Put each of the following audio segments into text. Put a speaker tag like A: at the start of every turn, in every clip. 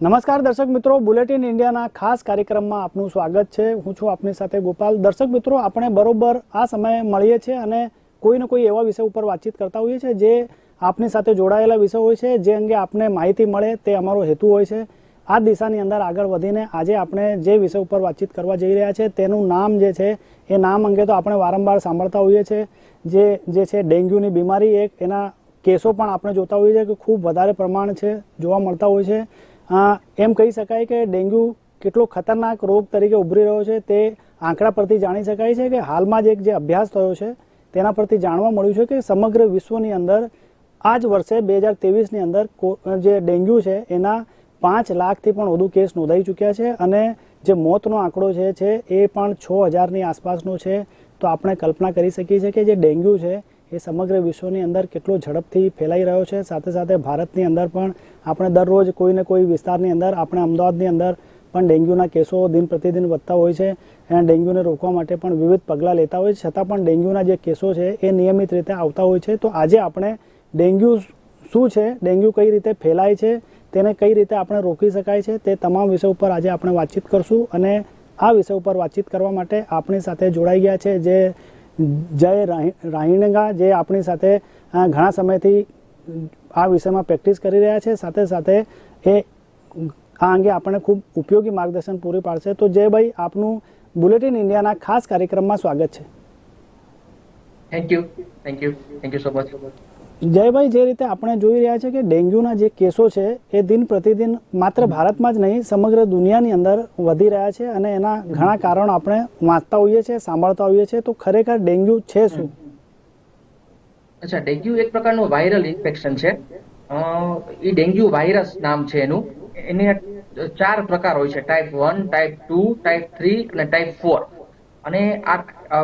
A: નમસ્કાર દર્શક મિત્રો, બુલેટિન ઇન્ડિયાના ખાસ કાર્યક્રમમાં આપનું સ્વાગત છે. હું છું આપની સાથે ગોપાલ. દર્શક મિત્રો, આપણે બરોબર આ સમયે મળીએ છીએ અને કોઈ ને કોઈ એવા વિષય ઉપર વાતચીત કરતા હોઈએ છીએ જે આપની સાથે જોડાયેલા વિષય હોય છે, જે અંગે આપને માહિતી મળે તે અમારો હેતુ હોય છે. આ દિશાની અંદર આગળ વધીને આજે આપણે જે વિષય ઉપર વાતચીત કરવા જઈ રહ્યા છે તેનું નામ જે છે, એ નામ અંગે તો આપણે વારંવાર સાંભળતા હોઈએ છીએ. જે જે છે ડેન્ગ્યુની બીમારી, એક એના કેસો પણ આપણે જોતા હોઈએ છીએ કે ખૂબ વધારે પ્રમાણ છે, જોવા મળતા હોય છે. એમ કહી શકાય કે ડેન્ગ્યુ કેટલો ખતરનાક રોગ તરીકે ઉભરી રહ્યો છે, તે આંકડા પરથી જાણી શકાય છે કે હાલમાં જ એક જે અભ્યાસ થયો છે, તેના પરથી જાણવા મળ્યું છે કે સમગ્ર વિશ્વની અંદર આ જ વર્ષે બે હજાર ત્રેવીસની અંદર જે ડેન્ગ્યુ છે, એના પાંચ લાખથી પણ વધુ કેસ નોંધાઈ ચૂક્યા છે અને જે મોતનો આંકડો છે એ પણ છ હજારની આસપાસનો છે. તો આપણે કલ્પના કરી શકીએ છીએ કે જે ડેન્ગ્યુ છે એ સમગ્ર વિશ્વની અંદર કેટલો ઝડપથી ફેલાઈ રહ્યો છે. સાથે સાથે ભારતની અંદર પણ આપણે દરરોજ કોઈને કોઈ વિસ્તારની અંદર, આપણે અમદાવાદની અંદર પણ ડેન્ગ્યુના કેસો દિન પ્રતિદિન વધતા હોય છે અને ડેન્ગ્યુને રોકવા માટે પણ વિવિધ પગલાં લેતા હોય છે. છતાં પણ ડેન્ગ્યુના જે કેસો છે એ નિયમિત રીતે આવતા હોય છે. તો આજે આપણે ડેન્ગ્યુ શું છે, ડેન્ગ્યુ કઈ રીતે ફેલાય છે, તેને કઈ રીતે આપણે રોકી શકાય છે, તે તમામ વિષય ઉપર આજે આપણે વાતચીત કરશું અને આ વિષય ઉપર વાતચીત કરવા માટે આપણી સાથે જોડાઈ ગયા છે જે જય રાહી- રાહિણગા જે આપણી સાથે ઘણા સમયથી આ વિષયમાં પ્રેક્ટિસ કરી રહ્યા છે. સાથે સાથે એ, આ અંગે આપણને ખૂબ ઉપયોગી માર્ગદર્શન પૂરી પાડશે. તો જયભાઈ આપનું બુલેટિન ઇન્ડિયાના ખાસ કાર્યક્રમમાં સ્વાગત છે.
B: Thank you thank you thank you so much
A: Jaybhai, જે રીતે આપણે જોઈ રહ્યા છે કે ડેન્ગ્યુના જે કેસો છે, એ દિન પ્રતિદિન માત્ર ભારતમાં જ નહીં, સમગ્ર દુનિયાની અંદર વધી રહ્યા છે અને એના ઘણા કારણો આપણે વાંચતા હોઈએ છીએ, સાંભળતા હોઈએ છીએ. તો ખરેખર ડેન્ગ્યુ છે શું?
B: અચ્છા, ડેન્ગ્યુ એક પ્રકારનું વાયરલ ઇન્ફેક્શન છે. એ ડેન્ગ્યુ વાયરસ નામ છે એનું. એને ચાર પ્રકાર હોય છે. Type one type two type three અને ટાઈપ ફોર અને આ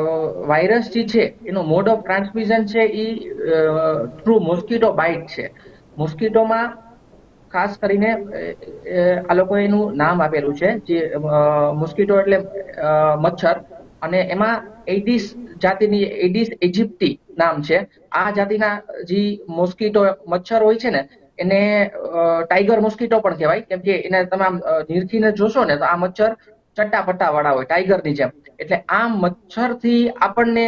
B: વાયરસ જે છે એનો મોડ ઓફ ટ્રાન્સમિશન છે એ થ્રુ મોસ્કીટો બાઇટ છે. મોસ્કીટોમાં ખાસ કરીને આ લોકો એનું નામ આપેલું છે જે મોસ્કીટો એટલે મચ્છર. અને એમાં એડિસ જાતિની એડિસ ઇજિપ્ટી નામ છે. આ જાતિના જે મોસ્કીટો મચ્છર હોય છે ને એને ટાઈગર મોસ્કીટો પણ કહેવાય. કેમ કે એને તમે આમ અ, નીરખીને જોશો ને તો આ મચ્છર ચટ્ટા પટ્ટા વાળા હોય ટાઈગરની જેમ. એટલે આ મચ્છરથી આપણને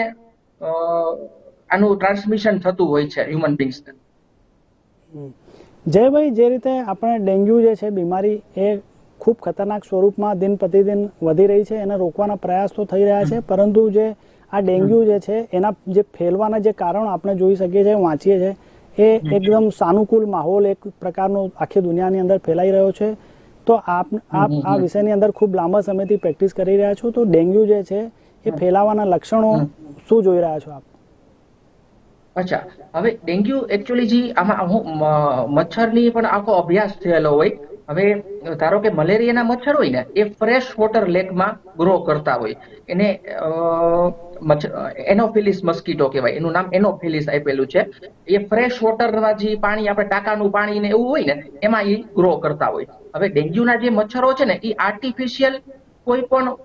B: આનું ટ્રાન્સમિશન થતું હોય છે હ્યુમન બીંગ્સને
A: જયભાઈ જે રીતે આપણે ડેન્ગ્યુ જે છે બીમારી એ ખૂબ ખતરનાક સ્વરૂપમાં દિન પ્રતિદિન વધી રહી છે એને રોકવાના પ્રયાસ તો થઈ રહ્યા છે પરંતુ જે આ ડેન્ગ્યુ જે છે એના જે ફેલવાના જે કારણો આપણે જોઈ શકીએ છીએ વાંચીએ છીએ એ એકદમ સાનુકૂળ માહોલ એક પ્રકારનો આખી દુનિયાની અંદર ફેલાઈ રહ્યો છે. તો આપ આપ આ વિષયની અંદર ખૂબ લાંબા સમયથી પ્રેક્ટિસ કરી રહ્યા છો. તો ડેન્ગ્યુ જે છે એ ફેલાવાના લક્ષણો શું જોઈ રહ્યા છો આપ?
B: અચ્છા. હવે ડેન્ગ્યુ એકચ્યુઅલી જી આમાં હું મચ્છરની પણ આખો અભ્યાસ થયેલો હોય. હવે ધારો કે મલેરિયાના મચ્છર હોય ને એ ફ્રેશ વોટર લેકમાં ગ્રો કરતા હોય. એને એનોફિલિસ મસ્કીટો કહેવાય. એનું નામ એનોફિલિસ આપેલું છે. એ ફ્રેશ વોટરના જે પાણી આપણે ટાંકાનું પાણી ને એવું હોય ને, એમાં એ ગ્રો કરતા હોય. હવે ડેન્ગ્યુના જે મચ્છરો છે ને એ આર્ટિફિશિયલ કોઈ પણ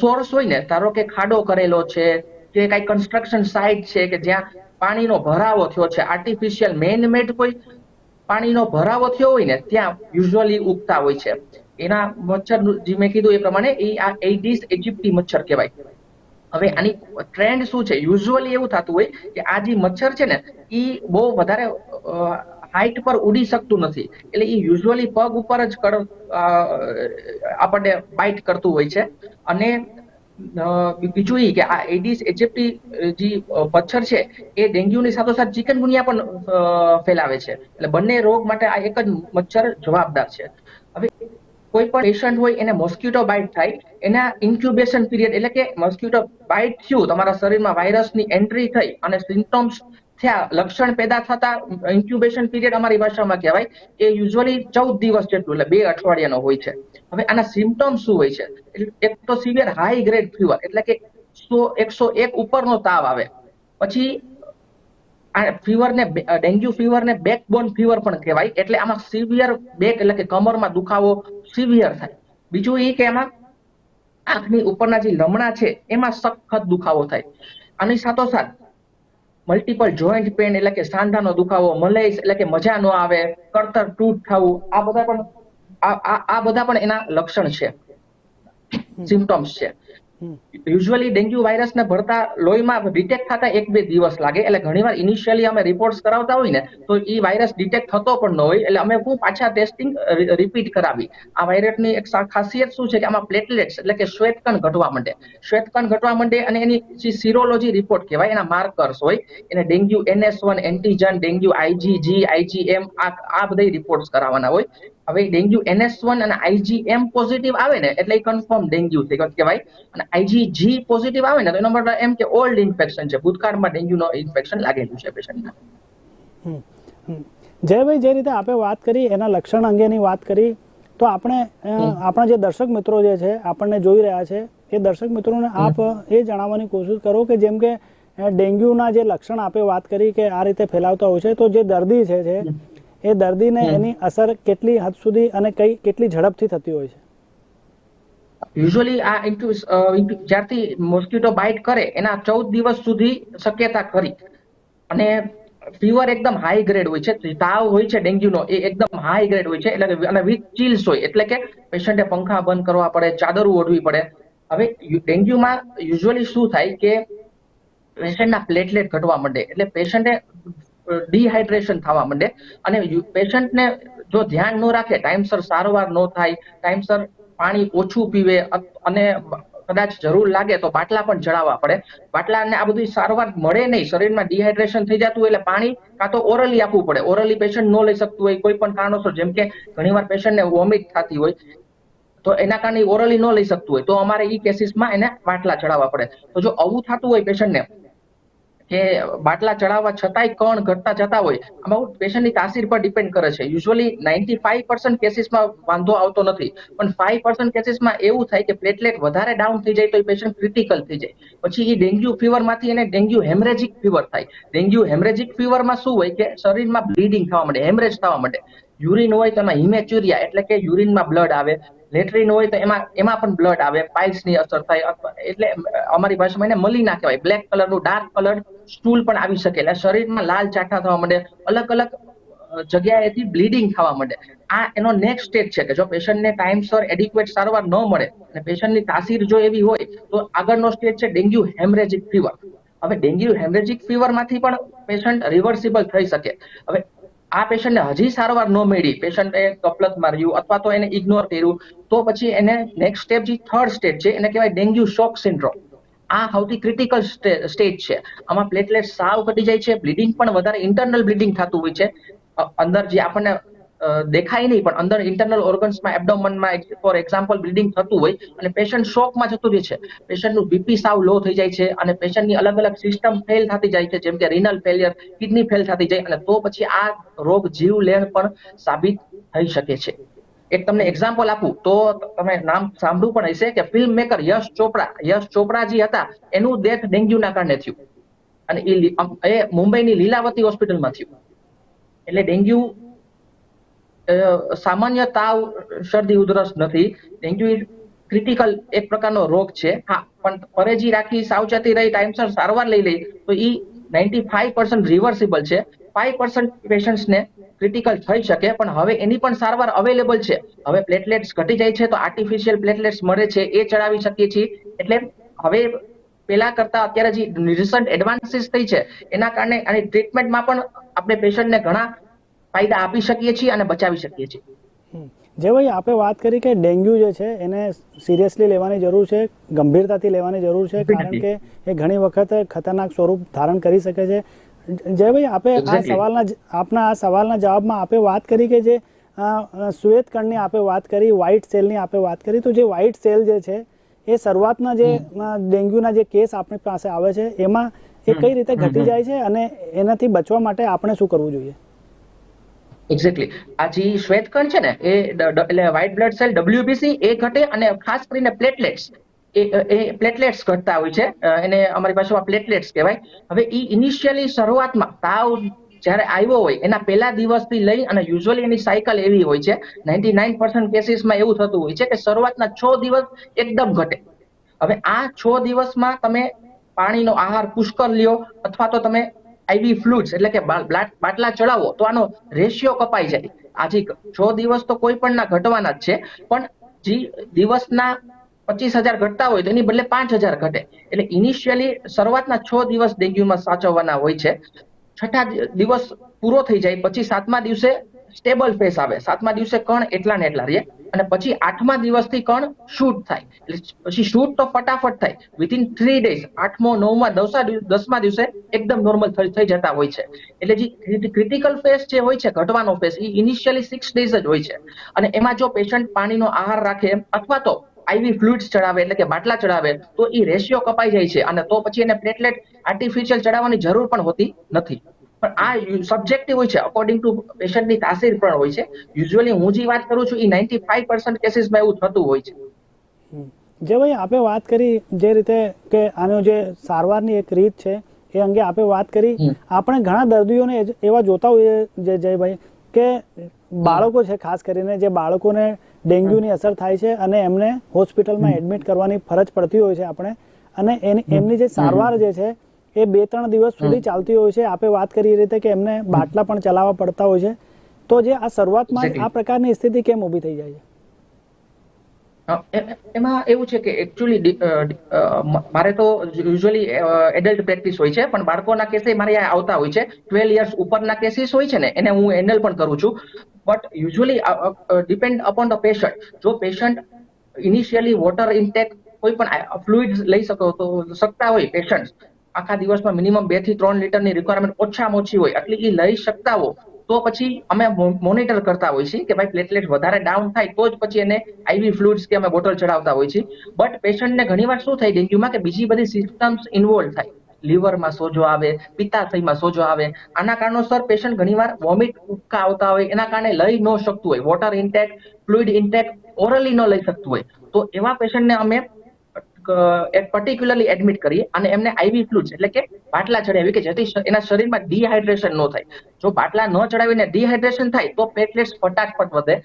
B: સોર્સ હોય ને, ધારો કે ખાડો કરેલો છે, કે કઈ કન્સ્ટ્રક્શન સાઇટ છે, કે જ્યાં પાણીનો ભરાવો થયો છે આર્ટિફિશિયલ મેન મેડ કોઈ પાણીનો ભરાવો થયો હોય ને, ત્યાં યુઝ્યુઅલી ઉગતા હોય છે. એના મચ્છર જે મેં કીધું એ પ્રમાણે એ આ એડિસ ઇજિપ્ટી મચ્છર કહેવાય. હવે આની ટ્રેન્ડ શું છે? યુઝ્યુઅલી એવું થતું હોય કે આ જે મચ્છર છે ને એ બહુ વધારે હાઈટ પર ઉડી શકતું નથી. એટલે એ યુઝ્યુઅલી પગ ઉપર જ આપણને બાઇટ કરતું હોય છે. અને બીજું એ કે આ એડિસ એજેપ્ટી જે મચ્છર છે, એ ડેન્ગ્યુની સાથોસાથ ચિકનગુનિયા પણ ફેલાવે છે. એટલે બંને રોગ માટે આ એક જ મચ્છર જવાબદાર છે. હવે કોઈ પણ પેશન્ટ હોય એને મોસ્કિટો બાઇટ થાય, એના ઇન્ક્યુબેશન પીરિયડ એટલે કે મોસ્કિટો બાઇટ થયું, તમારા શરીરમાં વાયરસની એન્ટ્રી થઈ અને સિમ્ટોમ્સ થયા, લક્ષણ પેદા થતા ઇન્ક્યુબેશન પીરિયડ અમારી ભાષામાં કહેવાય એ યુઝ્યુઅલી ચૌદ દિવસ જેટલું એટલે બે અઠવાડિયાનો હોય છે. હવે આના સિમ્ટોમ્સ શું હોય છે? એક તો સિવિયર હાઈ ગ્રેડ ફીવર એટલે કે સો, એકસો એક ઉપરનો તાવ આવે. પછી આ ફીવરને ડેન્ગ્યુ ફીવરને બેકબોન ફીવર પણ કહેવાય. એટલે આમાં સિવિયર બેક એટલે કે કમરમાં દુખાવો સિવિયર થાય. બીજું એ કે એમાં આંખની ઉપરના જે લમણા છે એમાં સખત દુખાવો થાય. આની સાથોસાથ મલ્ટિપલ જોઈન્ટ પેન એટલે કે સાંધાનો દુખાવો મલેસ એટલે કે મજા ન આવે કળતર તૂટ થવું આ બધા પણ આ બધા પણ એના લક્ષણ છે. સિમ્ટમ્સ છે. યુઝ્યુઅલી ડેન્ગ્યુ વાયરસને ભરતા લોહીમાં ડિટેક્ટ થતા એક બે દિવસ લાગે. એટલે ઘણીવાર ઇનિશિયલી અમે રિપોર્ટ્સ કરાવતા હોય ને, તો એ વાયરસ ડિટેક્ટ થતો પણ ન હોય. એટલે અમે ખૂબ પાછા ટેસ્ટિંગ રિપીટ કરાવી. આ વાયરસની એક ખાસિયત શું છે કે આમાં પ્લેટલેટ્સ એટલે કે શ્વેતકણ ઘટવા માંડે. શ્વેતકણ ઘટવા માંડે અને એની જે સિરોલોજી રિપોર્ટ કહેવાય, એના માર્કર્સ હોય. એને dengue NS one antigen dengue IgG IgM આ આ બધા રિપોર્ટ્સ કરાવવાના હોય. હવે ડેન્ગ્યુ એનએસ વન અને આઈજીએમ પોઝિટિવ આવે ને એટલે એ કન્ફર્મ ડેન્ગ્યુ થઈ કહેવાય અને આઈજીજી પોઝિટિવ આવે ને તો એનો મતલબ એમ કે ઓલ્ડ ઇન્ફેક્શન છે. ભૂતકાળમાં ડેન્ગ્યુનો ઇન્ફેક્શન લાગેલું છે પેશન્ટને.
A: જયભાઈ જે રીતે આપે વાત કરી એના લક્ષણ અંગેની વાત કરી તો આપણે આપણા જે દર્શક મિત્રો જે છે આપણને જોઈ રહ્યા છે એ દર્શક મિત્રોને આપ એ જણાવવાની કોશિશ કરો કે જેમ કે ડેન્ગ્યુના જે લક્ષણ આપે વાત કરી કે આ રીતે ફેલાવતા હોય છે તો જે દર્દી છે છે એ દર્દીને એની અસર કેટલી હદ સુધી અને કઈ કેટલી ઝડપથી થતી હોય છે?
B: યુઝ્યુઅલી આ જ્યારથી મોસ્કિટો બાઇટ કરે એના ચૌદ દિવસ સુધી શક્યતા કરી અને ફીવર એકદમ હાઈ ગ્રેડ હોય છે તાવ હોય છે ડેન્ગ્યુનો એ એકદમ હાઈ ગ્રેડ હોય છે એટલે કે અને વિથ ચીલ્સ હોય એટલે કે પેશન્ટે પંખા બંધ કરવા પડે ચાદર ઓઢવી પડે. હવે ડેન્ગ્યુમાં યુઝ્યુઅલી શું થાય કે પેશન્ટના પ્લેટલેટ ઘટવા માંડે એટલે પેશન્ટે ડિહાઇડ્રેશન થવા માંડે. અને પેશન્ટને જો ધ્યાન ન રાખે, ટાઈમસર સારવાર ન થાય, ટાઈમસર પાણી ઓછું પીવે અને કદાચ જરૂર લાગે તો બાટલા પણ ચડાવવા પડે. બાટલાને આ બધી સારવાર મળે નહીં. શરીરમાં ડિહાઇડ્રેશન થઈ જતું એટલે પાણી કાં તો ઓરલી આપવું પડે. ઓરલી પેશન્ટ ન લઈ શકતું હોય, કોઈ પણ કારણોસર, જેમ કે ઘણીવાર પેશન્ટને વોમિટ થતી હોય, તો એના કારણે ઓરલી ન લઈ શકતું હોય. તો અમારે એ કેસીસમાં એને બાટલા ચડાવવા પડે. તો જો આવું થતું હોય પેશન્ટને કે બાટલા ચડાવવા છતાંય કણ ઘટતા જતા હોય, આમાં પેશન્ટની તાસીર પર ડિપેન્ડ કરે છે. યુઝ્યુઅલી નાઇન્ટી ફાઈવ પર્સન્ટ કેસીસમાં વાંધો આવતો નથી. પણ ફાઈવ પર્સન્ટ કેસીસમાં એવું થાય કે પ્લેટલેટ વધારે ડાઉન થઈ જાય તો એ પેશન્ટ ક્રિટિકલ થઈ જાય. પછી એ ડેન્ગ્યુ ફીવરમાંથી એને ડેન્ગ્યુ હેમરેજિક ફીવર થાય. ડેન્ગ્યુ હેમરેજિક ફીવરમાં શું હોય કે શરીરમાં બ્લીડિંગ થવા માંડે હેમરેજ થવા માંડે. યુરિન હોય તો એમાં હિમેચ્યુરિયા એટલે કે યુરિનમાં બ્લડ આવે. લેટ્રિન હોય તો એમાં એમાં પણ બ્લડ આવે પાઇલ્સની અસર થાય એટલે અમારી ભાષામાં એને મલીના કહેવાય. બ્લેક કલરનું ડાર્ક કલર સ્ટૂલ પણ આવી શકે એટલે શરીરમાં લાલ ચાઠા થવા માંડે, અલગ અલગ જગ્યાએથી બ્લીડિંગ થવા માંડે. આ એનો નેક્સ્ટ સ્ટેજ છે કે જો પેશન્ટને ટાઈમસર એડિક્વેટ સારવાર ન મળે અને પેશન્ટની તાસીર જો એવી હોય, તો આગળનો સ્ટેજ છે ડેન્ગ્યુ હેમરેજિક ફીવર હવે ડેન્ગ્યુ હેમરેજિક ફીવરમાંથી પણ પેશન્ટ રિવર્સિબલ થઈ શકે. હવે આ પેશન્ટને હજી સારવાર ન મળી. પેશન્ટે કપલત માર્યું અથવા તો એને ઇગ્નોર કર્યું, તો પછી એને નેક્સ્ટ સ્ટેપ જે થર્ડ સ્ટેજ છે, એને કહેવાય ડેન્ગ્યુ શોક સિન્ડ્રોમ આ સૌથી ક્રિટિકલ સ્ટેજ છે. આમાં પ્લેટલેટ સાવ ઘટી જાય છે બ્લીડિંગ પણ વધારે ઇન્ટરનલ બ્લીડિંગ થતું હોય છે. અંદર જે આપણને દેખાય નહીં, પણ અંદર ઇન્ટરનલ ઓર્ગન્સમાં એબડોમનમાં ફોર એક્ઝામ્પલ બ્લીડિંગ થતું હોય અને પેશન્ટ શોકમાં જતું રહે છે. પેશન્ટનું બીપી સાવ લો થઈ જાય છે અને પેશન્ટની અલગ અલગ સિસ્ટમ ફેલ થતી જાય છે, જેમ કે રિનલ ફેલિયર કિડની ફેલ થતી જાય અને તો પછી આ રોગ જીવલેણ પણ સાબિત થઈ શકે છે. એક તમને એક્ઝામ્પલ આપું, તો તમે નામ સાંભળ્યું પણ હશે કે ફિલ્મ મેકર યશ ચોપડા યશ ચોપડા જે હતા, એનું ડેથ ડેન્ગ્યુના કારણે થયું. અને એ મુંબઈની લીલાવતી હોસ્પિટલમાં થયું. એટલે ડેન્ગ્યુ સામાન્ય તાવ શરદી ઉધરસ નથી. ડેન્ગ્યુ ક્રિટિકલ એક પ્રકારનો રોગ છે. હા, પણ પરેજી રાખી, સાવચેતી રહી, ટાઈમસર સારવાર લઈ લઈ, તો ઈ નાઇન્ટી ફાઈવ પર્સન્ટ રિવર્સિબલ છે. ફાઈવ પર્સન્ટ પેશન્ટ્સને ક્રિટિકલ થઈ શકે, પણ હવે એની પણ સારવાર અવેલેબલ છે. હવે પ્લેટલેટ્સ ઘટી જાય છે, તો આર્ટિફિશિયલ પ્લેટલેટ્સ મળે છે, એ ચડાવી શકીએ છીએ. એટલે હવે પેલા કરતા અત્યારે જે રિસન્ટ એડવાન્સીસ થઈ છે, એના કારણે અને ટ્રીટમેન્ટમાં પણ આપણે પેશન્ટને ઘણા ફાયદા આપી શકીએ છીએ અને બચાવી શકીએ છીએ.
A: જે ભાઈ આપણે વાત કરી કે ડેન્ગ્યુ જે છે એને સિરિયસલી લેવાની જરૂર છે ગંભીરતાથી લેવાની જરૂર છે કારણ કે એ ઘણી વખત ખતરનાક સ્વરૂપ ધારણ કરી શકે છે. જયભાઈ આપે આ સવાલના આપના આ સવાલના જવાબમાં આપે વાત કરી કે જે શ્વેત કણની આપે વાત કરી વ્હાઇટ સેલની આપે વાત કરી તો જે વ્હાઇટ સેલ જે છે એ શરૂઆતના જે ડેન્ગ્યુના જે કેસ આપણી પાસે આવે છે એમાં એ કઈ રીતે ઘટી જાય છે અને એનાથી બચવા માટે આપણે શું કરવું જોઈએ?
B: એક્ઝેક્ટલી આ જે શ્વેતકણ છે ને, એ એટલે વ્હાઇટ બ્લડ સેલ ડબ્લ્યુબીસી એ ઘટે અને ખાસ કરીને પ્લેટલેટ્સ એ પ્લેટલેટ્સ ઘટતા હોય છે. એને અમારી ભાષામાં પ્લેટલેટ્સ કહેવાય. હવે એ ઇનિશિયલી શરૂઆતમાં તાવ જ્યારે આવ્યો હોય, એના પહેલા દિવસથી લઈ અને યુઝ્યુઅલી એની સાયકલ એવી હોય છે. નાઇન્ટી નાઇન પર્સન્ટ કેસીસમાં એવું થતું હોય છે કે શરૂઆતના છ દિવસ એકદમ ઘટે. હવે આ છ દિવસમાં તમે પાણીનો આહાર પુષ્કળ લ્યો, અથવા તો તમે આઈવી ફ્લુઇડ્સ એટલે કે બાટલા ચડાવો, તો આનો રેશિયો કપાઈ જાય. આજે છ દિવસ તો કોઈ પણ ના ઘટવાના જ છે, પણ જે, દિવસના પચીસ હજાર ઘટતા હોય તો એની બદલે પાંચ હજાર ઘટે. એટલે ઇનિશિયલી શરૂઆતના છ દિવસ ડેન્ગ્યુમાં સાચવવાના હોય છે. છઠ્ઠા દિવસ પૂરો થઈ જાય, પછી સાતમા દિવસે સ્ટેબલ ફેસ આવે. સાતમા દિવસે કણ એટલા ને એટલા રહે. અને પછી આઠમા દિવસથી કણ શૂટ થાય. એટલે પછી શૂટ તો ફટાફટ થાય. વિધિન થ્રી ડેઝ આઠમો, નવમા દસમા દસમા દિવસે એકદમ નોર્મલ થઈ જતા હોય છે. એટલે જે ક્રિટિકલ ફેસ જે હોય છે, ઘટવાનો ફેસ એ ઇનિશિયલી સિક્સ ડેઝ જ હોય છે. અને એમાં જો પેશન્ટ પાણીનો આહાર રાખે અથવા તો આઈવી ફ્લુઇડ્સ ચડાવે, એટલે કે બાટલા ચડાવે, તો એ રેશિયો કપાઈ જાય છે. અને તો પછી એને પ્લેટલેટ આર્ટિફિશિયલ ચડાવવાની જરૂર પણ હોતી નથી. પણ આ સબ્જેક્ટિવ હોય છે અકોર્ડિંગ ટુ પેશન્ટની તાસીર પણ હોય છે. યુઝ્યુઅલી હું જે વાત કરું છું એ નાઇન્ટી ફાઈવ પર્સન્ટ કેસીસમાં એવું થતું હોય છે.
A: જે ભાઈ આપે વાત કરી જે રીતે કે આનો જે સારવારની એક રીત છે એ અંગે આપે વાત કરી. આપણે ઘણા દર્દીઓને એવા જોતા હોઈએ જે જયભાઈ કે બાળકો છે ખાસ કરીને જે બાળકોને ડેન્ગ્યુની અસર થાય છે અને એમને હોસ્પિટલમાં એડમિટ કરવાની ફરજ પડતી હોય છે આપણે. અને એમની જે સારવાર જે છે એ બે ત્રણ દિવસ સુધી ચાલતી હોય છે. આપે વાત કરી રીતે કે એમને બાટલા પણ ચલાવવા પડતા હોય છે. તો જે આ શરૂઆતમાં આ પ્રકારની સ્થિતિ કેમ ઊભી થઈ જાય છે?
B: એમાં એવું છે કે એકચ્યુઅલી મારે તો યુઝ્યુઅલી એડલ્ટ પ્રેક્ટિસ હોય છે પણ બાળકોના કેસે મારે આવતા હોય છે. ટ્વેલ્વ યર્સ ઉપરના કેસીસ હોય છે ને એને હું હેન્ડલ પણ કરું છું. But usually depend upon the patient જો પેશન્ટ ઇનિશિયલી વોટર ઇન્ટેક કોઈ પણ ફ્લુઇડ લઈ શકો તો શકતા હોય પેશન્ટ આખા દિવસમાં મિનિમમ બેથી ત્રણ લીટરની રિક્વાયરમેન્ટ ઓછામાં ઓછી હોય, એટલે એ લઈ શકતા હો, તો પછી અમે મોનિટર કરતા હોય છીએ કે ભાઈ પ્લેટલેટ વધારે ડાઉન થાય તો જ પછી એને આઈવી ફ્લુઇડ્સ કે અમે બોટલ ચડાવતા હોય છીએ. બટ પેશન્ટને ઘણીવાર શું થાય ડેન્ગ્યુમાં કે બીજી બધી સિસ્ટમ્સ ઇન્વોલ્વ થાય. લીવરમાં સોજો આવે, પિત્તાશયમાં સોજો આવે. આના કારણોસર પેશન્ટ ઘણીવાર વોમિટ ઉબકા આવતા હોય, એના કારણે લઈ ન શકતું હોય. Water intake fluid intake orally ન લઈ શકતું હોય. તો એવા પેશન્ટને અમે પર્ટિક્યુલરલી એડમિટ કરીએ અને એમને આઈવી ફ્લુઇડ્સ એટલે કે બાટલા ચડાવી કે જેથી એના શરીરમાં ડિહાઇડ્રેશન ન થાય. જો બાટલા ન ચડાવીને ડિહાઇડ્રેશન થાય તો પ્લેટલેટ્સ ફટાફટ વધે,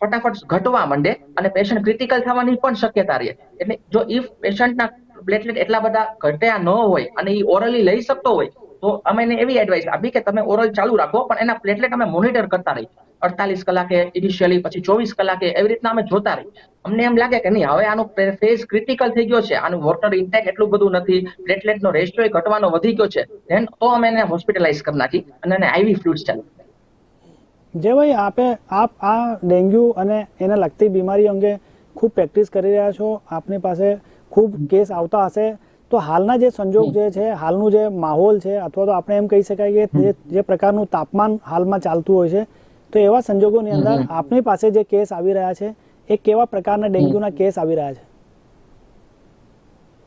B: ફટાફટ ઘટવા માંડે અને પેશન્ટ ક્રિટિકલ થવાની પણ શક્યતા રહે. એટલે જો ઇફ પેશન્ટના પ્લેટલેટ એટલા બધા ઘટ્યા ન હોય અને એ ઓરલી લઈ શકતો હોય તો અમે એને એવી એડવાઇસ આપી કે તમે ઓરલ ચાલુ રાખો, પણ એના પ્લેટલેટ અમે મોનિટર કરતા રહી અડતાલીસ કલાકે ઇનિશિયલી પછી ચોવીસ કલાકે, એવી રીતના અમે જોતા રહી અમને એમ લાગે કે નહીં, હવે આનો ફેઝ ક્રિટિકલ થઈ ગયો છે, આનું વોટર ઇન્ટેક એટલું બધું નથી પ્લેટલેટનો રેશિયો ઘટવાનો વધી ગયો છે, then તો અમે એને હોસ્પિટલાઇઝ કરી નાખી અને એને આઈવી ફ્લુડ ચાલુ
A: જે ભાઈ આપે, આપ આ ડેન્ગ્યુ અને એને લગતી બીમારી અંગે ખૂબ પ્રેક્ટિસ કરી રહ્યા છો. આપની પાસે ખૂબ કેસ આવતા હશે. તો હાલના જે સંજોગ જે છે હાલનું જે માહોલ છે અથવા તો આપણે એમ કહી શકાય કે જે પ્રકારનું તાપમાન હાલમાં ચાલતું હોય છે તો એવા સંજોગોની અંદર આપની પાસે જે કેસ આવી રહ્યા છે એ કેવા પ્રકારના ડેન્ગ્યુના કેસ આવી રહ્યા છે?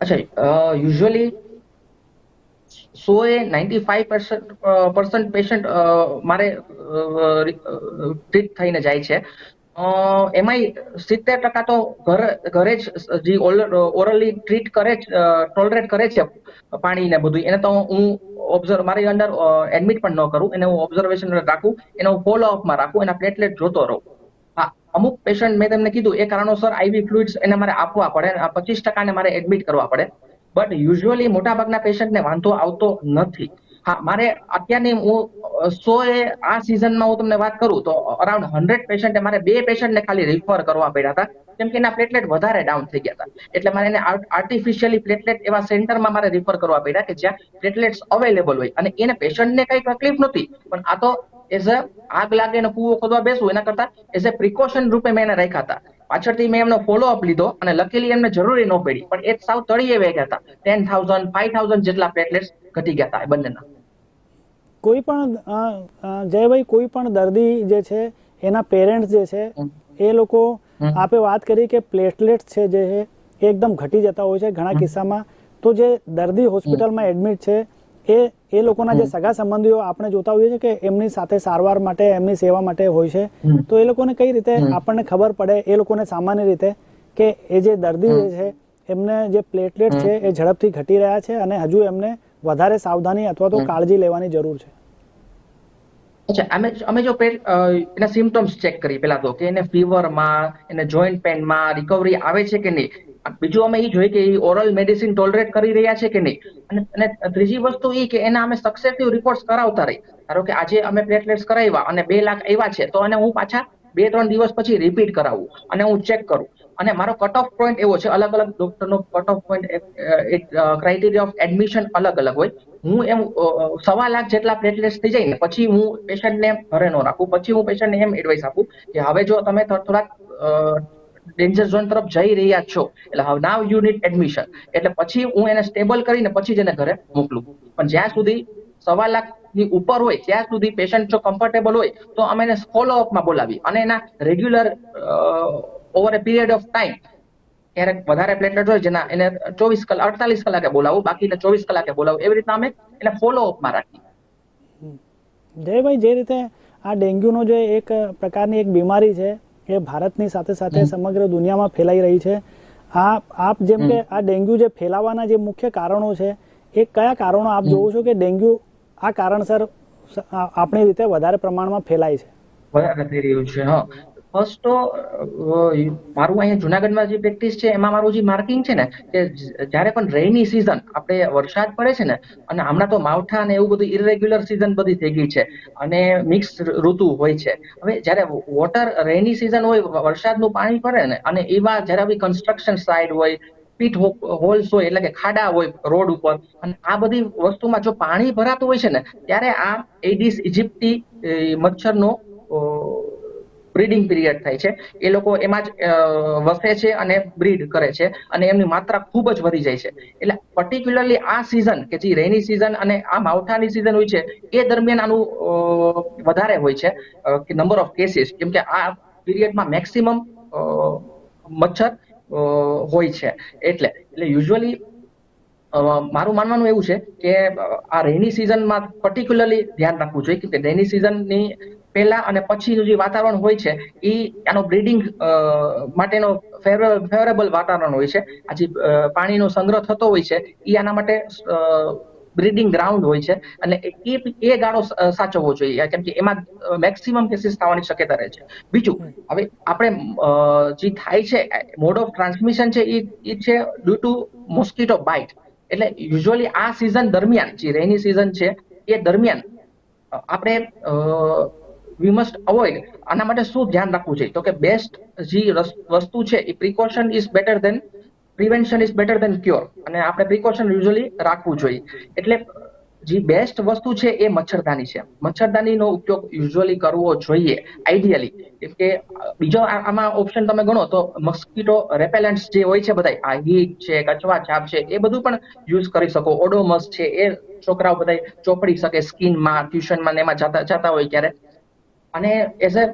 B: અચ્છા યુઝ્યુઅલી સો એ નાઇન્ટી ફાઈવ પર્સન્ટ પેશન્ટ મારે ટ્રીટ થઈને જાય છે. એમાંય સિત્તેર ટકા તો ઘર, ઘરે જ જે ઓરલી ટ્રીટ કરે જ ટોલરેટ કરે છે પાણી ને બધું એને તો હું ઓબ્ઝર્વ મારી અંડર એડમિટ પણ ન કરું. એને હું ઓબ્ઝર્વેશન રાખું. એને હું ફોલો અપમાં રાખું. એના પ્લેટલેટ જોતો રહું. અમુક પેશન્ટ મેં તમને કીધું, એ કારણોસર આઈવી ફ્લુઇડ્સ એને મારે આપવા પડે. પચીસ ટકાને મારે એડમિટ કરવા પડે. બટ યુઝ્યુઅલી મોટાભાગના પેશન્ટને વાંધો આવતો નથી. હા, મારે અત્યારની હું સો એ આ સિઝનમાં હું તમને વાત કરું તો અરાઉન્ડ હંડ્રેડ પેશન્ટે મારે બે પેશન્ટને ખાલી રિફર કરવા પડ્યા હતા, કેમ કે એના પ્લેટલેટ વધારે ડાઉન થઈ ગયા હતા. એટલે મારે એને આર્ટિફિશિયલી પ્લેટલેટ એવા સેન્ટરમાં મારે રિફર કરવા પડ્યા કે જ્યાં પ્લેટલેટ્સ અવેલેબલ હોય. અને એને પેશન્ટને કઈ તકલીફ નહોતી, પણ આ તો એઝ અ આગ લાગે ને કૂવો ખોદવા બેસવું, એના કરતા એઝ અ પ્રિકોશન રૂપે મેં એને રાખ્યા હતા. પાછળથી મેં એમનો ફોલો અપ લીધો અને લકીલી એમને જરૂરી ન પડી, પણ એ સાવ તળિયે વહી ગયા હતા. ટેન થાઉઝન્ડ ફાઈવ થાઉઝન્ડ જેટલા પ્લેટલેટ્સ ઘટી ગયા હતા એ બંનેના.
A: કોઈ પણ જયભાઈ કોઈ પણ દર્દી જે છે એના પેરેન્ટ્સ જે છે એ લોકો. આપે વાત કરી કે પ્લેટલેટ છે જે છે એ એકદમ ઘટી જતા હોય છે ઘણા કિસ્સામાં. તો જે દર્દી હોસ્પિટલમાં એડમિટ છે એ એ લોકોના જે સગા સંબંધીઓ આપણે જોતા હોઈએ છીએ કે એમની સાથે સારવાર માટે એમની સેવા માટે હોય છે. તો એ લોકોને કઈ રીતે આપણને ખબર પડે એ લોકોને સામાન્ય રીતે કે એ જે દર્દી જે છે એમને જે પ્લેટલેટ છે એ ઝડપથી ઘટી રહ્યા છે અને હજુ એમને વધારે સાવધાની અથવા તો કાળજી લેવાની જરૂર છે.
B: અચ્છા અમે અમે જો એના સિમ્ટમ્સ ચેક કરી પેલા તો કે એને ફીવરમાં એને જોઈન્ટ પેનમાં રિકવરી આવે છે કે નહીં? બીજું અમે એ જોઈએ કે એ ઓરલ મેડિસિન ટોલરેટ કરી રહ્યા છે કે નહીં? અને અને ત્રીજી વસ્તુ એ કે એના અમે સક્સેસિવ રિપોર્ટ્સ કરાવતા રહી ધારો કે આજે અમે પ્લેટલેટ્સ કરાવ્યા અને બે લાખ આવ્યા છે તો એને હું પાછા બે ત્રણ દિવસ પછી રિપીટ કરાવું અને હું ચેક કરું. અને મારો કટ ઓફ પોઈન્ટ એવો છે અલગ અલગ ડોક્ટરનો cut off point criteria of admission અલગ અલગ હોય. હું એમ સવા લાખ જેટલા પ્લેટલેટ્સ થઈ જાય ને, પછી હું પેશન્ટને ઘરે ન રાખું, પછી હું પેશન્ટને એમ એડવાઇસ આપું કે હવે જો તમે થોડાક ડેન્જર ઝોન તરફ જઈ રહ્યા છો, એટલે હવે નાવ યુ નીડ એડમિશન એટલે પછી હું એને સ્ટેબલ કરીને પછી જ એને ઘરે મોકલું. પણ જ્યાં સુધી સવા લાખની ઉપર હોય, ત્યાં સુધી પેશન્ટ જો કમ્ફર્ટેબલ હોય, તો અમે એને ફોલોઅપમાં બોલાવી અને એના regular over a period of time ક્યારેક વધારે પ્લેટલેટ હોય જેના એને ચોવીસ કલાક અડતાલીસ કલાકે બોલાવું બાકીને ચોવીસ કલાકે બોલાવું એવી રીતના અમે એને ફોલો અપમાં રાખીએ
A: જયભાઈ જે રીતે આ ડેન્ગ્યુનો જે એક પ્રકારની એક બીમારી છે એ ભારતની સાથે સાથે સમગ્ર દુનિયામાં ફેલાઈ રહી છે. આ આપ જેમ કે આ ડેન્ગ્યુ જે ફેલાવાના જે મુખ્ય કારણો છે એ કયા કારણો આપ જોવો છો કે ડેન્ગ્યુ આ કારણસર આપણી રીતે વધારે પ્રમાણમાં ફેલાય છે?
B: વધારે થઈ રહ્યું છે હા. ફર્સ્ટ તો મારું અહીંયા જુનાગઢમાં જે પ્રેક્ટિસ છે, એમાં મારું જે માર્કિંગ છે ને, કે જ્યારે પણ રેની સિઝન આપણે વરસાદ પડે છે ને, અને હમણાં તો માવઠા અને એવું બધું ઇરેગ્યુલર સિઝન બધી થઈ ગઈ છે, અને મિક્સ ઋતુ હોય છે. હવે જ્યારે વોટર રેની સિઝન હોય વરસાદનું પાણી પડે ને, અને એવા જ્યારે બી કન્સ્ટ્રક્શન સાઇડ હોય પીટ હોલ્સ હોય, એટલે કે ખાડા હોય, રોડ ઉપર, અને આ બધી વસ્તુમાં જો પાણી ભરાતું હોય છે ને, ત્યારે આ એડિસ ઇજિપ્ટી મચ્છરનો બ્રીડિંગ પીરિયડ થાય છે. એ લોકો એમાં જ વસે છે અને બ્રીડ કરે છે અને એમની માત્રા ખૂબ જ વધી જાય છે. એટલે પર્ટિક્યુલરલી આ સિઝન કે જે રેની સિઝન અને આ માવઠાની સિઝન હોય છે, એ દરમિયાન આનું વધારે હોય છે કે નંબર ઓફ કેસીસ કેમ કે આ પીરિયડમાં મેક્સિમમ મચ્છર હોય છે. એટલે એટલે યુઝ્યુઅલી મારું માનવાનું એવું છે કે આ રેની સિઝનમાં પર્ટિક્યુલરલી ધ્યાન રાખવું જોઈએ. કે રેની સિઝનની પહેલા અને પછીનું જે વાતાવરણ હોય છે એ આનો બ્રીડિંગ માટેનો ફેવરેબલ વાતાવરણ હોય છે. આ જે પાણીનો સંગ્રહ થતો હોય છે એ આના માટે બ્રીડિંગ ગ્રાઉન્ડ હોય છે. અને એ એ ગાળો સાચવવો જોઈએ. કેમ કે એમાં મેક્સિમમ કેસીસ થવાની શક્યતા રહે છે. બીજું હવે આપણે જે થાય છે મોડ ઓફ ટ્રાન્સમિશન છે એ એ છે ડ્યુ ટુ મોસ્કીટો બાઇટ એટલે યુઝ્યુઅલી આ સિઝન દરમિયાન જે રેની સિઝન છે એ દરમિયાન આપણે વી મસ્ટ અવોઇડ આના માટે શું ધ્યાન રાખવું જોઈએ તો કે બેસ્ટ જે વસ્તુ છે એ precaution is better than prevention is better than cure અને આપણે પ્રિકોશન યુઝ્યુઅલી રાખવું જોઈએ. એટલે જે બેસ્ટ વસ્તુ છે એ મચ્છરદાની છે. મચ્છરદાનીનો ઉપયોગ યુઝ્યુઅલી કરવો જોઈએ આઈડિયલી કેમ કે, બીજો આમાં ઓપ્શન તમે ગણો તો મસ્કીટો રેપેલન્ટ્સ જે હોય છે બધા આ હીટ છે, કચવા, છાપ છે, એ બધું પણ યુઝ કરી શકો. ઓડોમસ છે, એ છોકરાઓ બધા ચોપડી શકે, સ્કીનમાં, ટ્યુશનમાં ને એમાં જતા જતા હોય ક્યારે અને એઝ અ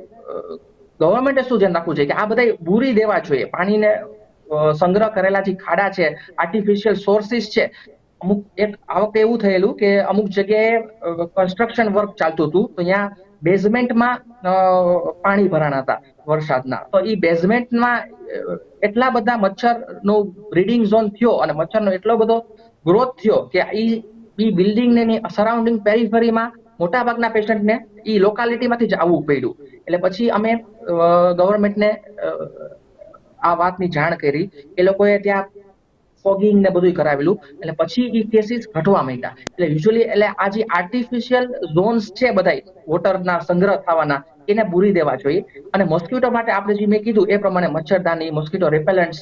B: ગવર્મેન્ટે શું ધ્યાન રાખવું જોઈએ કે આ બધા બુરી દેવા જોઈએ. પાણીને સંગ્રહ કરેલા જે ખાડા છે આર્ટિફિશિયલ સોર્સિસ છે, અમુક એક આ વખતે એવું થયેલું કે અમુક જગ્યાએ કન્સ્ટ્રક્શન વર્ક ચાલતું હતું, તો ત્યાં બેઝમેન્ટમાં પાણી ભરાણા હતા વરસાદના. તો એ બેઝમેન્ટમાં એટલા બધા મચ્છરનો બ્રીડિંગ ઝોન થયો અને મચ્છરનો એટલો બધો ગ્રોથ થયો કે એ બિલ્ડિંગ ને સરાઉન્ડિંગ પેરીફરીમાં મોટા ભાગના પેશન્ટને એ લોકાલિટીમાંથી જ આવવું પડ્યું. એટલે પછી અમે ગવર્મેન્ટને આ વાતની જાણ કરી. એ લોકોએ ત્યાં ફોગિંગ ને બધું કરાવેલું. એટલે પછી એ કેસીસ ઘટવા માંડ્યા. એટલે યુઝ્યુઅલી એટલે આ જે આર્ટિફિશિયલ ઝોન્સ છે બધા વોટરના સંગ્રહ થવાના, એને પૂરી દેવા જોઈએ. અને મોસ્કિટો માટે આપણે જે મેં કીધું, એ પ્રમાણે મચ્છરદાની મોસ્કિટો રિપેલન્ટ્સ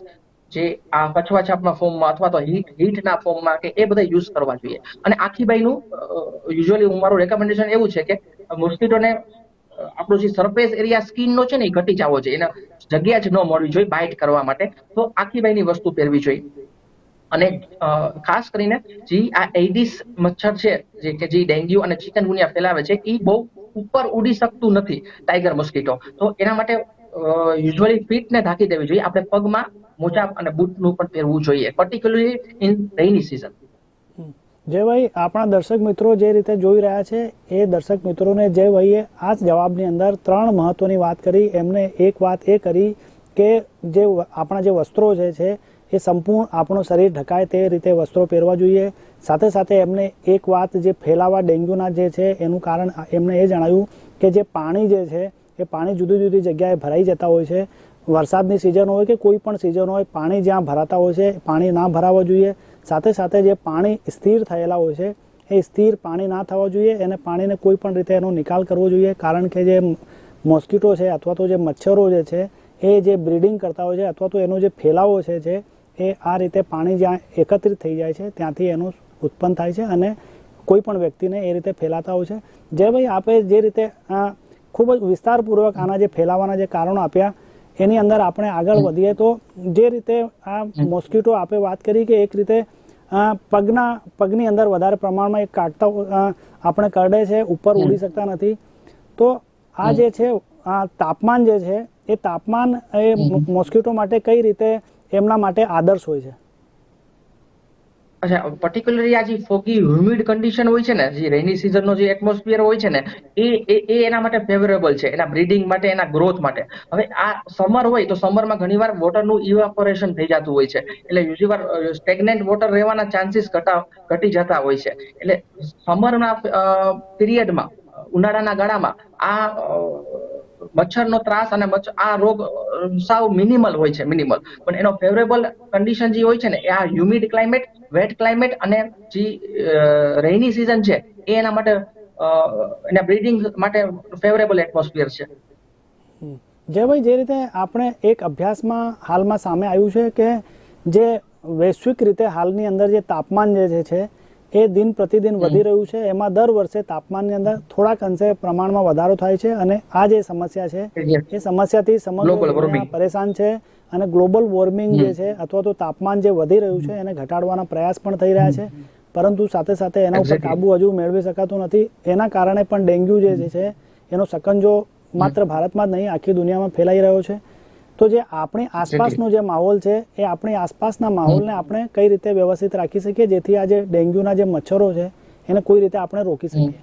B: જે આ કછવા છાપના ફોર્મમાં અથવા તો હીટ, હીટના ફોર્મમાં કે એ બધા યુઝ કરવા જોઈએ. અને આખીભાઈનું યુઝ્યુઅલી હું મારું રેકમેન્ડેશન એવું છે કે મોસ્કીટોને આપણો જે સરફેસ એરિયા સ્કીનનો છે ને એ ઘટી જવો જોઈએ. એને જગ્યા જ ન મળવી જોઈએ બાઇટ કરવા માટે. તો આખીભાઈની વસ્તુ પહેરવી જોઈએ. અને ખાસ કરીને જે આ એડિસ મચ્છર છે, જે કે જે ડેન્ગ્યુ અને ચિકનગુનિયા ફેલાવે છે એ બહુ ઉપર ઉડી શકતું નથી ટાઈગર મોસ્કીટો તો એના માટે યુઝ્યુઅલી ફીટને ઢાંકી દેવી જોઈએ. આપણે પગમાં મોજા અને બૂટનું પણ પહેરવું જોઈએ particularly in rainy season
A: Jaybhai, આપણા દર્શક મિત્રો જે રીતે જોઈ રહ્યા છે, એ દર્શક મિત્રોને જે ભાઈએ આ જ જવાબની અંદર ત્રણ મહત્વની વાત કરી. એમને એક વાત એ કરી કે જે આપણા જે વસ્ત્રો જે છે, એ સંપૂર્ણ આપણું શરીર ઢકાય તે રીતે વસ્ત્રો પહેરવા જોઈએ. સાથે સાથે એમને એક વાત જે ફેલાવા ડેન્ગ્યુના જે છે, એનું કારણ એમને એ જણાવ્યું કે જે પાણી જે છે, એ પાણી જુદી જુદી જગ્યાએ ભરાઈ જતા હોય છે. વરસાદની સિઝન હોય કે કોઈ પણ સિઝન હોય, પાણી જ્યાં ભરાતા હોય છે, પાણી ના ભરાવવા જોઈએ. સાથે સાથે જે પાણી સ્થિર થયેલા હોય છે, એ સ્થિર પાણી ના થવા જોઈએ. અને પાણીને કોઈ પણ રીતે એનો નિકાલ કરવો જોઈએ. કારણ કે જે મોસ્કીટો છે અથવા તો જે મચ્છરો જે છે, એ જે બ્રીડિંગ કરતા હોય છે અથવા તો એનો જે ફેલાવો છે જે, એ આ રીતે પાણી જ્યાં એકત્રિત થઈ જાય છે, ત્યાંથી એનું ઉત્પન્ન થાય છે અને કોઈ પણ વ્યક્તિને એ રીતે ફેલાતા હોય છે. જે ભાઈ આપે જે રીતે ખૂબ જ વિસ્તારપૂર્વક આના જે ફેલાવાના જે કારણો આપ્યા એની અંદર આપણે આગળ વધીએ તો જે રીતે આ મોસ્કીટો આપે વાત કરી કે એક રીતે પગના પગની અંદર વધારે પ્રમાણમાં એક કાટતા આપણે કરડે છે ઉપર ઉડી શકતા નથી. તો આ જે છે આ તાપમાન જે છે એ તાપમાન એ મોસ્કીટો માટે કઈ રીતે એમના માટે આદર્શ હોય છે?
B: અચ્છા પર્ટિક્યુલરલી આ જે ફોગી હ્યુમિડ કન્ડિશન હોય છે ને, જે રેની સિઝનનો જે એટમોસ્ફિયર હોય છે ને, એ એ એના માટે ફેવરેબલ છે. એના બ્રીડિંગ માટે, એના ગ્રોથ માટે. હવે આ સમર હોય તો સમરમાં ઘણીવાર વોટરનું ઇવાપોરેશન થઈ જતું હોય છે. એટલે યુઝી વાર સ્ટેગ્નેન્ટ વોટર રહેવાના ચાન્સીસ ઘટા, ઘટી જતા હોય છે. એટલે સમરના પિરિયડમાં ઉનાળાના ગાળામાં આ મચ્છરનો ત્રાસ અને આ રોગ સાવ મિનિમલ હોય છે મિનિમલ પણ એનો ફેવરેબલ કન્ડિશન જે હોય છે ને, એ આ હ્યુમિડ ક્લાઇમેટ વેટ ક્લાઇમેટ અને જે રેની સિઝન છે, એ એના માટે એના બ્રીડિંગ માટે ફેવરેબલ એટમોસ્ફિયર છે.
A: જયભાઈ, જે રીતે આપણે એક અભ્યાસમાં હાલમાં સામે આવ્યું છે કે જે વૈશ્વિક રીતે હાલની અંદર જે તાપમાન જે છે એ દિન પ્રતિદિન વધી રહ્યું છે. એમાં દર વર્ષે તાપમાનની અંદર થોડાક અંશે પ્રમાણમાં વધારો થાય છે અને આ જે સમસ્યા છે એ સમસ્યાથી સમગ્ર. પરેશાન છે અને ગ્લોબલ વોર્મિંગ જે છે અથવા તો તાપમાન જે વધી રહ્યું છે એને ઘટાડવાના પ્રયાસ પણ થઈ રહ્યા છે. પરંતુ સાથે સાથે એના ઉપર કાબુ હજુ મેળવી શકાતું નથી. એના કારણે પણ ડેન્ગ્યુ જે છે એનો સકંજો માત્ર ભારતમાં જ નહીં આખી દુનિયામાં ફેલાઈ રહ્યો છે. તો જે આપણી આસપાસનો જે માહોલ છે, એ આપણી આસપાસના માહોલને આપણે કઈ રીતે વ્યવસ્થિત રાખી શકીએ, જેથી આ જે ડેન્ગ્યુના જે મચ્છરો છે, એને કોઈ રીતે આપણે રોકી શકીએ?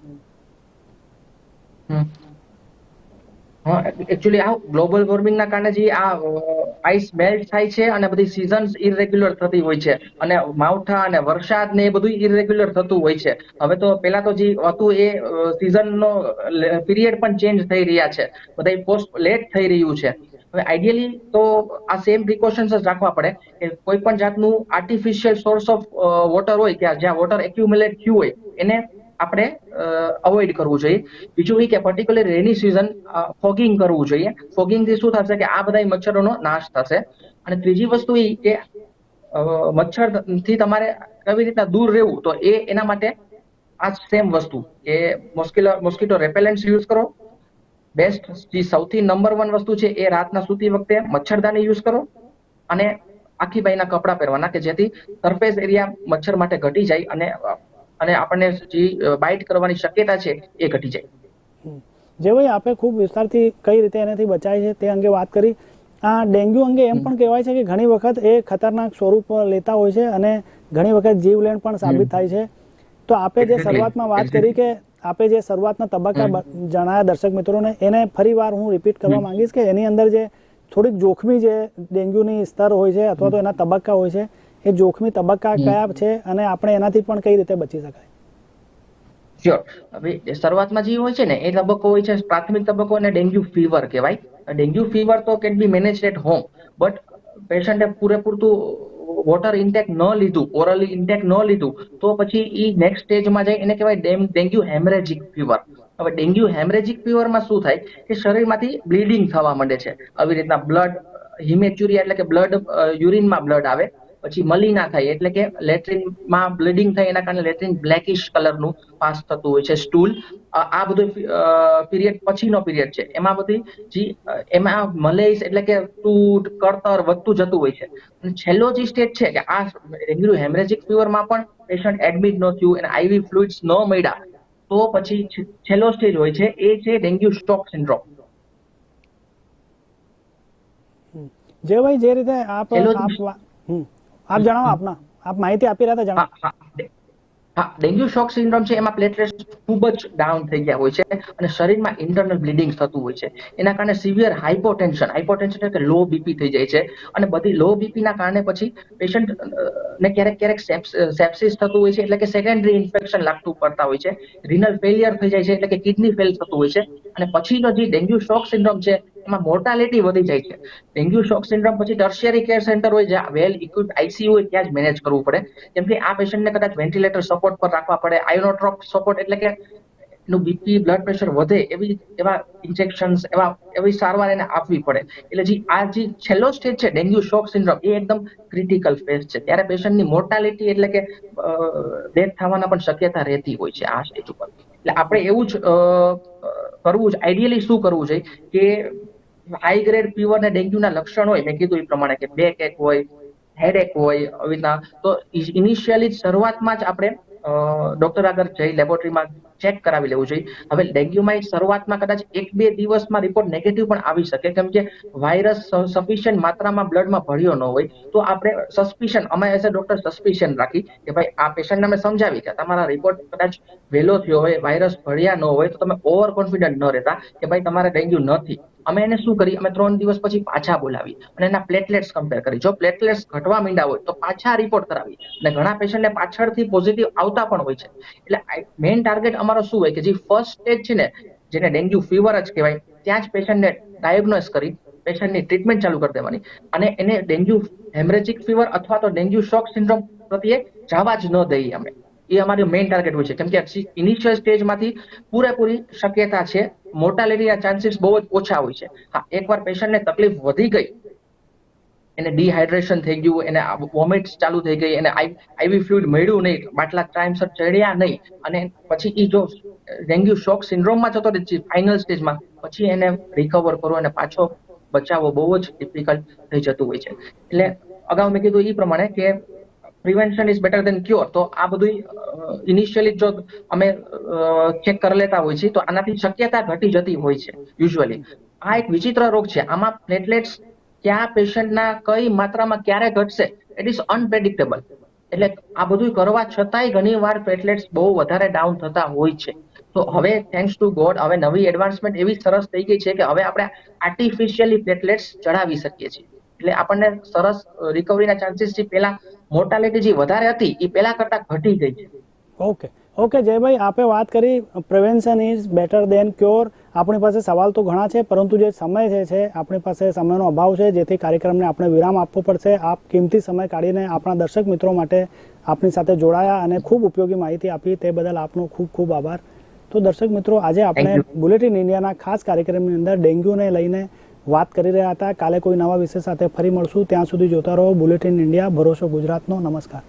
B: એકચ્યુઅલી આ ગ્લોબલ વોર્મિંગના કારણે જે આ આઈસ મેલ્ટ થાય છે અને બધી સિઝન્સ ઇરેગ્યુલર થતી હોય છે. અને માવઠા અને વરસાદ ને એ બધું ઇરેગ્યુલર થતું હોય છે. હવે તો પેલા તો જે હતું એ સિઝનનો પીરિયડ પણ ચેન્જ થઈ રહ્યા છે. બધા પોસ્ટ લેટ થઈ રહ્યું છે. હવે આઈડિયલી તો આ સેમ પ્રિકોશન્સ જ રાખવા પડે કે કોઈ પણ જાતનું આર્ટિફિશિયલ સોર્સ ઓફ વોટર હોય કે જ્યાં વોટર એક્યુમ્યુલેટ થયું હોય, એને આપણે અવોઇડ કરવું જોઈએ. બીજું એ કે પર્ટિક્યુલર રેની સિઝન ફોગિંગ કરવું જોઈએ. ફોગિંગથી શું થશે કે આ બધા મચ્છરોનો નાશ થશે. અને ત્રીજી વસ્તુ એ કે મચ્છરથી તમારે કેવી રીતના દૂર રહેવું, તો એ એના માટે આ સેમ વસ્તુ કે મોસ્કિલો મોસ્કિટો રેપેલેન્ટ્સ યુઝ કરો. બેસ્ટ જે સૌથી નંબર વન વસ્તુ છે એ રાતના સૂતી વખતે મચ્છરદાની યુઝ કરો અને આખી બાઈના કપડા પહેરવાના કે જેથી સરફેસ એરિયા મચ્છર માટે ઘટી જાય અને અને આપણને જે બાઇટ કરવાની શક્યતા છે એ ઘટી જાય.
A: જે ભાઈ આપે ખૂબ વિસ્તારથી કઈ રીતે એનાથી બચાય છે તે અંગે વાત કરી. આ ડેન્ગ્યુ અંગે એમ પણ કહેવાય છે કે ઘણી વખત એ ખતરનાક સ્વરૂપ લેતા હોય છે અને ઘણી વખત જીવલેણ પણ સાબિત થાય છે. તો આપે જે શરૂઆતમાં વાત કરી કે આપે જે શરૂઆતના તબક્કા જણાયા દર્શક મિત્રોને એને ફરી વાર હું રિપીટ કરવા માંગીશ કે એની અંદર જે થોડીક જોખમી જે ડેન્ગ્યુની સ્તર હોય છે અથવા તો એના તબક્કા હોય છે એ જોખમી તબક્કા કયા છે અને આપણે એનાથી પણ કઈ રીતે બચી શકાય?
B: શ્યોર હવે શરૂઆતમાં જે હોય છે ને એ તબક્કો હોય છે પ્રાથમિક તબક્કો અને ડેન્ગ્યુ ફીવર કહેવાય. ડેન્ગ્યુ ફીવર તો can be manage at home but પેશન્ટે પૂરેપૂરતું વોટર ઇન્ટેક ન લીધું ઓરલી ઇન્ટેક ન લીધું, તો પછી એ નેક્સ્ટ સ્ટેજમાં જાય એને કહેવાય ડેન્ગ્યુ હેમરેજિક ફીવર. હવે ડેન્ગ્યુ હેમરેજિક ફીવરમાં શું થાય કે શરીરમાંથી બ્લીડિંગ થવા માંડે છે. આવી રીતના બ્લડ હિમેચ્યુરિયા એટલે કે બ્લડ યુરિનમાં બ્લડ આવે. પછી મલિના થાય એટલે કે લેટ્રિનમાં બ્લીડિંગ થાય એના કારણે લેટ્રિન બ્લેકિશ કલરનું પાસ થતું હોય છે સ્ટૂલ. આ બધું પીરિયડ પછીનો પીરિયડ છે. એમાં બધી જે એમાં મલેસ એટલે કે તૂટ કળતર વધતું જતું હોય છે. અને છેલ્લો જે સ્ટેજ છે કે આ રેગ્યુલર હેમરેજિક ફીવરમાં પણ પેશન્ટ એડમિટ ન થયું અને આઈવી ફ્લુઇડ્સ ન મળ્યા તો પછી છેલ્લો સ્ટેજ હોય છે એ છે ડેન્ગ્યુ સ્ટોક સિન્ડ્રોમ.
A: જે ભાઈ જે રીતે આપ આપ હમ. આપ જણાવો આપના. આપ માહિતી આપી રહ્યા હતા, જણાવો.
B: હા ડેન્ગ્યુ શોક સિન્ડ્રોમ છે, એમાં પ્લેટલેટ્સ ખૂબ જ ડાઉન થઈ ગયા હોય છે અને શરીરમાં ઇન્ટરનલ બ્લીડિંગ થતું હોય છે. એના કારણે સિવિયર હાઇપોટેન્શન હાઇપોટેન્શન એટલે લો બીપી થઈ જાય છે. અને બધી લો બીપી ના કારણે પછી પેશન્ટ ને ક્યારેક ક્યારેક સેપ્સિસ થતું હોય છે, એટલે કે સેકન્ડરી ઇન્ફેક્શન લાગતું પડતા હોય છે. રિનલ ફેલિયર થઈ જાય છે, એટલે કે કિડની ફેલ થતું હોય છે. અને પછીનો જે ડેન્ગ્યુ શોક સિન્ડ્રોમ છે એમાં મોર્ટાલિટી વધી જાય છે. ડેન્ગ્યુ શોક સિન્ડ્રોમ પછી ટર્શિયરી કેર સેન્ટર હોય, જ્યાં વેલ ઇક્વિપ આઈસીયુ હોય, ત્યાં જ મેનેજ કરવું પડે. કેમ કે આ પેશન્ટને કદાચ વેન્ટિલેટર સપોર્ટ પર રાખવા પડે આયોનોટ્રોપ સપોર્ટ એટલે કે એનું બીપી બ્લડ પ્રેશર વધે એવી, એવા ઇન્જેક્શન્સ એવા, એવી સારવાર એને આપવી પડે. એટલે જે, આ જે છેલ્લો સ્ટેજ છે ડેન્ગ્યુ શોક સિન્ડ્રોમ એ એકદમ ક્રિટિકલ ફેઝ છે. ત્યારે પેશન્ટની મોર્ટાલિટી એટલે કે ડેથ થવાના પણ શક્યતા રહેતી હોય છે આ સ્ટેજ ઉપર. એટલે આપણે એવું જ કરવું જ આઈડિયલી શું કરવું જોઈએ કે હાઈ ગ્રેડ ફીવર ને ડેન્ગ્યુના લક્ષણ હોય, મેં કીધું એ પ્રમાણે કે બેક એક હોય હેડેક હોય, આવી રીતના. તો ઇનિશિયલી શરૂઆતમાં જ આપણે ડોક્ટર આગળ જઈ લેબોરેટરીમાં ચેક કરાવી લેવું જોઈએ. હવે ડેન્ગ્યુમાં શરૂઆતમાં કદાચ એક બે દિવસમાં રિપોર્ટ નેગેટિવ પણ આવી શકે. કેમ કે વાયરસ સફિશિયન્ટ માત્રામાં બ્લડમાં ભર્યો ન હોય, તો આપણે સસ્પિશન અમે એઝ અ ડોક્ટર સસ્પિશન રાખી કે ભાઈ આ પેશન્ટને અમે સમજાવી કે તમારા રિપોર્ટ કદાચ વહેલો થયો હોય વાયરસ ભર્યા ન હોય, તો તમે ઓવર કોન્ફિડન્ટ ન રહેતા કે ભાઈ તમારે ડેન્ગ્યુ નથી. અમે એને શું કરી? અમે ત્રણ દિવસ પછી પાછા બોલાવી અને એના પ્લેટલેટ્સ કમ્પેર કરી. જો પ્લેટલેટ્સ ઘટવા માંડ્યા હોય તો પાછા રિપોર્ટ કરાવી. અને ઘણા પેશન્ટને પાછળથી પોઝિટિવ આવતા પણ હોય છે. એટલે મેઇન ટાર્ગેટ અમારો શું હોય કે જે ફર્સ્ટ સ્ટેજ છે ને, જેને ડેન્ગ્યુ ફીવર જ કહેવાય, ત્યાં જ પેશન્ટને ડાયગ્નોસ કરી પેશન્ટની ટ્રીટમેન્ટ ચાલુ કરી દેવાની. અને એને ડેન્ગ્યુ હેમરેજિક ફીવર અથવા તો ડેન્ગ્યુ શોક સિન્ડ્રોમ પ્રત્યે જવા જ ન દઈએ અમે. એ અમારી મેઇન ટાર્ગેટ હોય છે. કેમ કે ઇનિશિયલ સ્ટેજમાંથી પૂરેપૂરી શક્યતા છે. મોર્ટાલિટીના ચાન્સીસ બહુ જ ઓછા હોય છે. હા, એકવાર પેશન્ટને તકલીફ વધી ગઈ, એને ડિહાઇડ્રેશન થઈ ગયું, એને વોમિટ્સ ચાલુ થઈ ગઈ, એને આઈવી ફ્લુઇડ મળ્યું નહીં, બાટલા ટાઈમસર ચડ્યા નહીં, અને પછી એ જો ડેન્ગ્યુ શોક સિન્ડ્રોમમાં જતો ફાઇનલ સ્ટેજમાં પછી એને રિકવર કરવો અને પાછો બચાવવો બહુ જ ડિફિકલ્ટ થઈ જતું હોય છે. એટલે અગાઉ મેં કીધું એ પ્રમાણે કે prevention is better than cure તો આ બધું ઇનિશિયલી જો અમે ચેક કરી લેતા હોય છે તો આનાથી શક્યતા ઘટી જતી હોય છે યુઝ્યુઅલી આ એક વિચિત્ર રોગ છે. આમાં પ્લેટલેટ્સ ક્યાં પેશન્ટના કઈ માત્રામાં ક્યારે ઘટશે ઇટ ઇઝ અનપ્રેડિક્ટેબલ એટલે આ બધું કરવા છતાંય ઘણી વાર પ્લેટલેટ્સ બહુ વધારે ડાઉન થતા હોય છે. તો હવે થેન્ક્સ ટુ ગોડ હવે નવી એડવાન્સમેન્ટ એવી સરસ થઈ ગઈ છે કે હવે આપણે આર્ટિફિશિયલી પ્લેટલેટ્સ ચડાવી શકીએ છીએ. એટલે આપણને સરસ રિકવરીના ચાન્સીસ જે પેલા મોર્ટાલિટી જે વધારે હતી એ પહેલા કરતા ઘટી ગઈ છે.
A: ઓકે. ઓકે જયભાઈ આપે વાત કરી prevention is better than cure. આપણી પાસે સવાલ તો ઘણા છે પરંતુ જે સમય છે આપણી પાસે સમયનો અભાવ છે જેથી કાર્યક્રમને આપણે વિરામ આપવો પડશે. આપ કિંમતી સમય કાઢીને આપણા દર્શક મિત્રો માટે આપની સાથે જોડાયા અને ખૂબ ઉપયોગી માહિતી આપી તે બદલ આપનો ખૂબ ખૂબ આભાર. તો દર્શક મિત્રો આજે આપણે બુલેટિન ઇન્ડિયાના ખાસ કાર્યક્રમની અંદર ડેન્ગ્યુને લઈને વાત કરી રહ્યા હતા. કાલે કોઈ નવા વિષય સાથે ફરી મળશું. ત્યાં સુધી જોતા રહો. બુલેટિન ઇન્ડિયા ભરોસો ગુજરાતનો. નમસ્કાર.